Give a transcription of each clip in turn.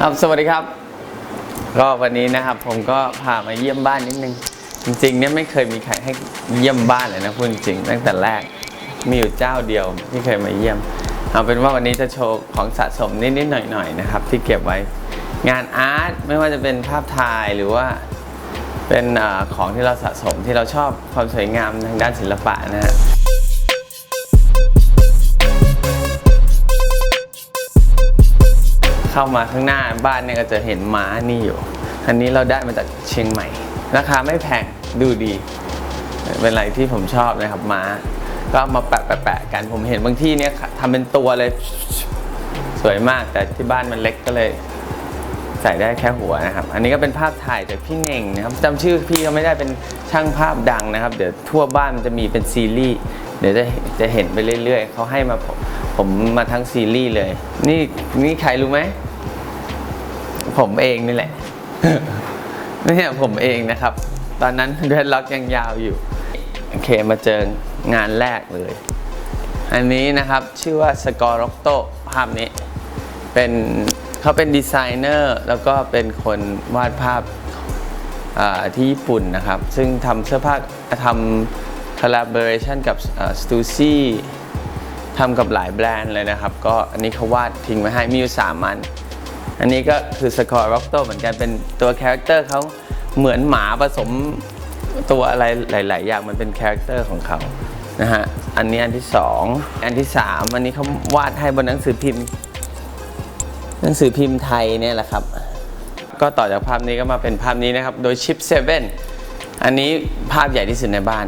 ครับสวัสดีครับ ก็วันนี้นะครับผมก็พามาเยี่ยมบ้านนิดนึง จริงๆเนี่ยไม่เคยมีใครให้เยี่ยมบ้านเลยนะพูดจริงตั้งแต่แรกมีอยู่เจ้าเดียวที่เคยมาเยี่ยมเอาเป็นว่าวันนี้จะโชว์ของสะสมนิดๆหน่อยๆนะครับ ที่เก็บไว้งานอาร์ตไม่ว่าจะเป็นภาพถ่ายหรือว่าเป็นอของที่เราสะสมที่เราชอบความสวยงามทางด้านศิลปะนะฮะ เข้ามาข้างหน้าบ้านเนี่ยก็จะเห็นม้านี่อยู่ อันนี้เราได้มาจากเชียงใหม่ ราคาไม่แพงดูดี เป็นอะไรที่ผมชอบนะครับม้า ก็มาแปะแปะกันผมเห็นบางที่เนี่ยทำเป็นตัวเลยสวยมากแต่ที่บ้านมันเล็กก็เลยใส่ได้แค่หัวนะครับ อันนี้ก็เป็นภาพถ่ายจากพี่เน่งนะครับจำชื่อพี่เขาไม่ได้เป็นช่างภาพดังนะครับ เดี๋ยวทั่วบ้านมันจะมีเป็นซีรีส์เดี๋ยวจะจะเห็นไปเรื่อยๆเขาให้มาผมผมมาทั้งซีรีส์เลย นี่นี่ใครรู้ไหม ผมเองนี่แหละเนี่ยผมเองนะครับ ตอนนั้นเดรดล็อกยังยาวอยู่ โอเคมาเจองานแรกเลย อันนี้นะครับชื่อว่าสกอร์ร็อกโตภาพนี้ เป็นเขาเป็นดีไซเนอร์แล้วก็เป็นคนวาดภาพอ่าที่ญี่ปุ่นนะครับ ซึ่งทำเสื้อผ้าทำ collaboration กับสตูซี่ทำกับหลายแบรนด์เลยนะครับ ก็อันนี้เขาวาดทิ้งไว้ให้มีอยู่3อัน อันนี้ก็คือสกอร์ร็อกโตเหมือนกันเป็นตัวคาแรคเตอร์เขาเหมือนหมาผสมตัวอะไรหลาย ๆ อย่างมันเป็นคาแรคเตอร์ของเขานะฮะอันนี้อันที่ 2 อันที่ 3 อันนี้เขาวาดให้บนหนังสือพิมพ์ หนังสือพิมพ์ไทยเนี่ยแหละครับ ก็ต่อจากภาพนี้ก็มาเป็นภาพนี้นะครับ โดยชิปเซเว่นอันนี้ภาพใหญ่ที่สุดในบ้าน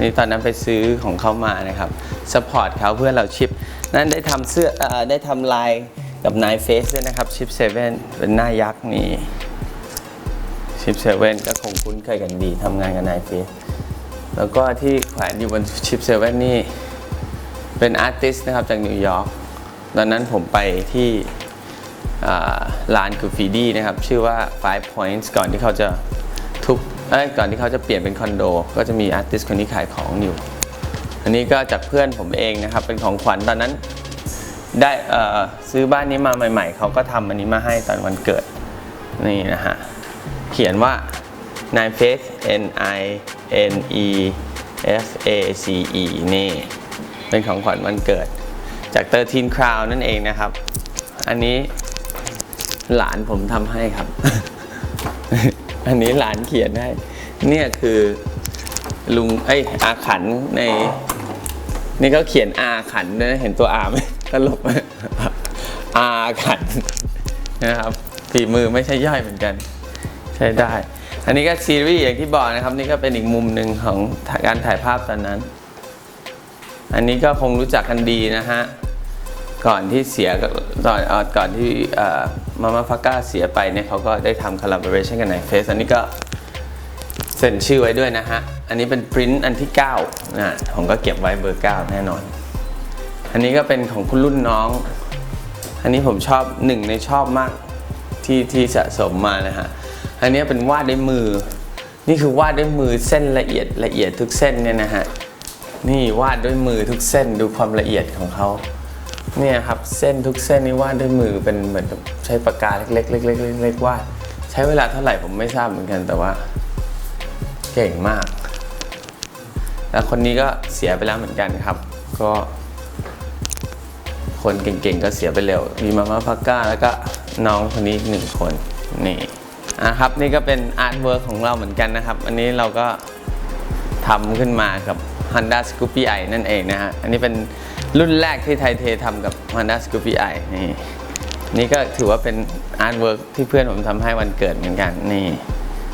นี่ตอนนั้นไปซื้อของเขามานะครับสปอร์ตเขาเพื่อเราชิป นั้นได้ทำเสื้ออได้ทำลาย กับนายเฟสด้วยนะครับชิปเซเว่นเป็นหน้ายักษ์นี่ชิปเซเว่นก็คงคุ้นเคยกันดีทำงานกับนายเฟสแล้วก็ที่แขวนอยู่บนชิปเซเว่นนี่เป็นอาร์ติสนะครับจากนิวยอร์กตอนนั้นผมไปที่ร้านกูฟีดี้นะครับ ชื่อว่า Five Points ก่อนที่เขาจะทุบเอ้ยก่อนที่เขาจะเปลี่ยนเป็นคอนโด ก็จะมีอาร์ติสคนนี้ขายของอยู่ อันนี้ก็จากเพื่อนผมเองนะครับ เป็นของขวัญตอนนั้น ได้ซื้อบ้านนี้มาใหม่ ๆ เขาก็ทำอันนี้มาให้ตอนวันเกิด นี่นะฮะ เขียนว่า Nine Face N I N E F A C E นี่ เป็นของขวัญวันเกิด จาก13 Crown นั่นเองนะครับ อันนี้หลานผมทำให้ครับ อันนี้หลานเขียนให้ เนี่ยคือลุงเอ้ยอาขันใน นี่เขาเขียนอาขันด้วยนะเห็นตัวอาไหม ตลกไหมอาขันนะครับฝีมือไม่ใช่ย่อยเหมือนกัน ใช้ได้ อันนี้ก็ซีรีส์อย่างที่บอกนะครับ นี่ก็เป็นอีกมุมหนึ่งของการถ่ายภาพตอนนั้น อันนี้ก็คงรู้จักกันดีนะฮะก่อนที่เสียก่อนออก่อนที่มามาฟาก้าเสียไปเนี่ยเขาก็ได้ทำ collaboration กันในเฟซอันนี้ก็เซ็นชื่อไว้ด้วยนะฮะ อันนี้เป็นปริ้นอันที่9นะผมก็เก็บไว้เบอร์ 9 แน่นอน อันนี้ก็เป็นของคุณรุ่นน้อง อันนี้ผมชอบหนึ่งในชอบมากที่ที่สะสมมานะฮะ อันนี้เป็นวาดด้วยมือ นี่คือวาดด้วยมือเส้นละเอียดละเอียดทุกเส้นเนี่ยนะฮะ นี่วาดด้วยมือทุกเส้นดูความละเอียดของเขาเนี่ยครับเส้นทุกเส้นนี่วาดด้วยมือเป็นเหมือนกับใช้ปากกาเล็กๆเล็กๆเล็กๆวาดใช้เวลาเท่าไหร่ผมไม่ทราบเหมือนกันแต่ว่า เก่งมาก แล้วคนนี้ก็เสียไปแล้วเหมือนกันครับ ก็ คนเก่งๆก็เสียไปเร็ว มีมาม่าพักก้า แล้วก็น้องคนนี้หนึ่งคนนี่อะครับนี่ก็เป็นอาร์ตเวิร์กของเราเหมือนกันนะครับอันนี้เราก็ทำขึ้นมากับ Honda Scoopy i นั่นเองนะฮะอันนี้เป็นรุ่นแรกที่ไทยเททำกับ Honda Scoopy i นี่นี่ก็ถือว่าเป็นอาร์ตเวิร์กที่เพื่อนผมทำให้วันเกิดเหมือนกันนี่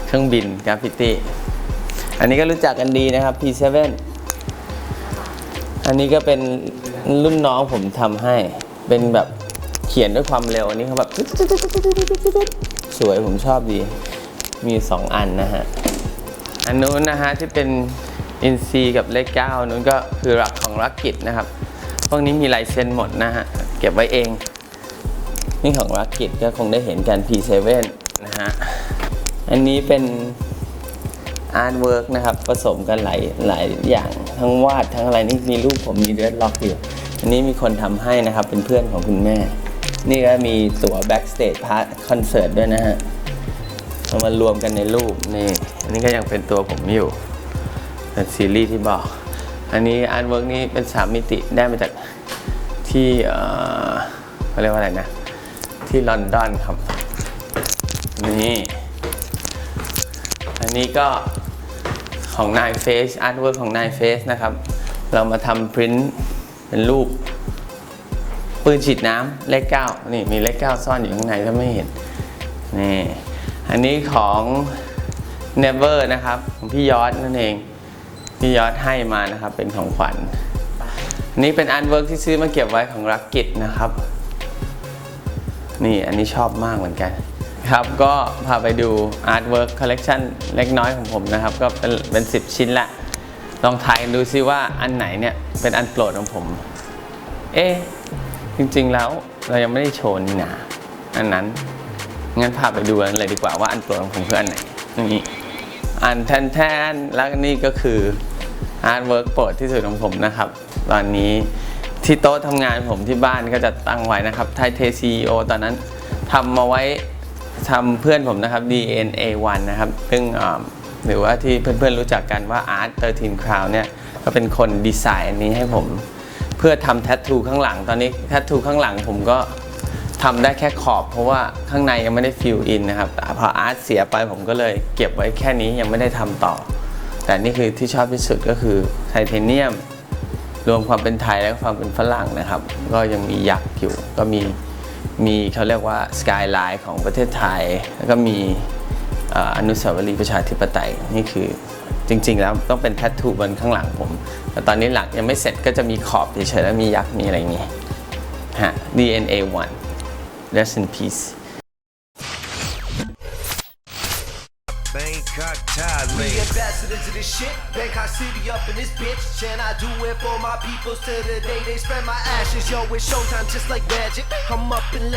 เครื่องบินกราฟฟิตี้อันนี้ก็รู้จักกันดีนะครับ P7 อันนี้ก็เป็น รุ่นน้องผมทำให้เป็นแบบเขียนด้วยความเร็วอันนี้เขาแบบสวยผมชอบดี มีสองอันนะฮะ อันนู้นนะฮะที่เป็นอินซีกับเลขเก้านู้นก็คือรักของรักกิจนะครับ พวกนี้มีลายเซ็นหมดนะฮะ เก็บไว้เอง นี่ของรักกิจก็คงได้เห็นกัน P7 นะฮะ อันนี้เป็นอาร์ตเวิร์กนะครับ ผสมกันหลายหลายอย่าง ทั้งวาดทั้งอะไรนี่มีรูปผมมีเดรสล็อกอยู่ อันนี้มีคนทำให้นะครับเป็นเพื่อนของคุณแม่ นี่ก็มีตั๋ว backstage part คอนเสิร์ตด้วยนะฮะเอามารวมกันในรูปนี่ อันนี้ก็ยังเป็นตัวผมอยู่ เป็นซีรีส์ที่บอก อันนี้อาร์ตเวิร์กนี้เป็นสามมิติได้มาจากที่เอ่อเขาเรียกว่าอะไรนะ ที่ลอนดอนครับ นี่ อันนี้ก็ ของ Nine Face Artwork ของ Nine Face นะครับ เรามาทำพริ้นเป็นรูปปืนฉีดน้ำเลขเก้านี่มีเลขเก้าซ่อนอยู่ข้างในถ้าไม่เห็นนี่อันนี้ของ Never นะครับ ของพี่ยอดนั่นเอง พี่ยอดให้มานะครับ เป็นของขวัญอันนี้เป็นอาร์ตเวิร์กที่ซื้อมาเก็บไว้ของรักกิจนะครับ นี่อันนี้ชอบมากเหมือนกัน ครับก็พาไปดูอาร์ตเวิร์กคอลเลกชันเล็กน้อยของผมนะครับ ก็เป็นเป็น 10 ชิ้นละ ลองทายกันดูซิว่าอันไหนเนี่ยเป็นอันโปรดของผม เอ๊จริงๆแล้วเรายังไม่ได้โชว์นี่นะอันนั้น งั้นพาไปดูกันเลยดีกว่าว่าอันโปรดของผมคืออันไหนนี่อันแทนแทนๆแล้วนี่ก็คืออาร์ตเวิร์กโปรดที่สุดของผมนะครับ ตอนนี้ที่โต๊ะทำงานผมที่บ้านก็จะตั้งไว้นะครับไทเทซีโอตอนนั้นทำมาไว้ ทำเพื่อนผมนะครับ DNA1 นะครับ ซึ่งหรือว่าที่เพื่อนๆรู้จักกันว่า Art 13 Crown เนี่ยก็เป็นคนดีไซน์อันนี้ให้ผมเพื่อทำแท t ทูข้างหลังตอนนี้แท t ทูข้างหลังผมก็ทำได้แค่ขอบ เพราะว่าข้างในยังไม่ได้ฟิลอินนะครับแต่พออาร์ตเสียไปผมก็เลยเก็บไว้แค่นี้ยังไม่ได้ทำต่อ แต่นี่คือที่ชอบที่สุดก็คือไทเทเนียม รวมความเป็นไทยและความเป็นฝรั่งนะครับ ก็ยังมียักษ์อยู่ก็มี มีเขาเรียกว่าสกายไลน์ของประเทศไทย แล้วก็มีอนุสาวรีย์ประชาธิปไตยนี่คือจริง ๆ แล้วต้องเป็นแท t ทูบนข้างหลังผม แต่ตอนนี้หลังยังไม่เสร็จก็จะมีขอบเฉยๆแล้วมียักษ์มีอะไรอย่างงี้ฮะ DNA 1 Rest in peace Bangkok, Thailand. We ambassadors to this shit. Bangkok City up in this bitch. And I do it for my peoples till the day they spread my ashes. Yo, it's showtime just like magic. I'm up and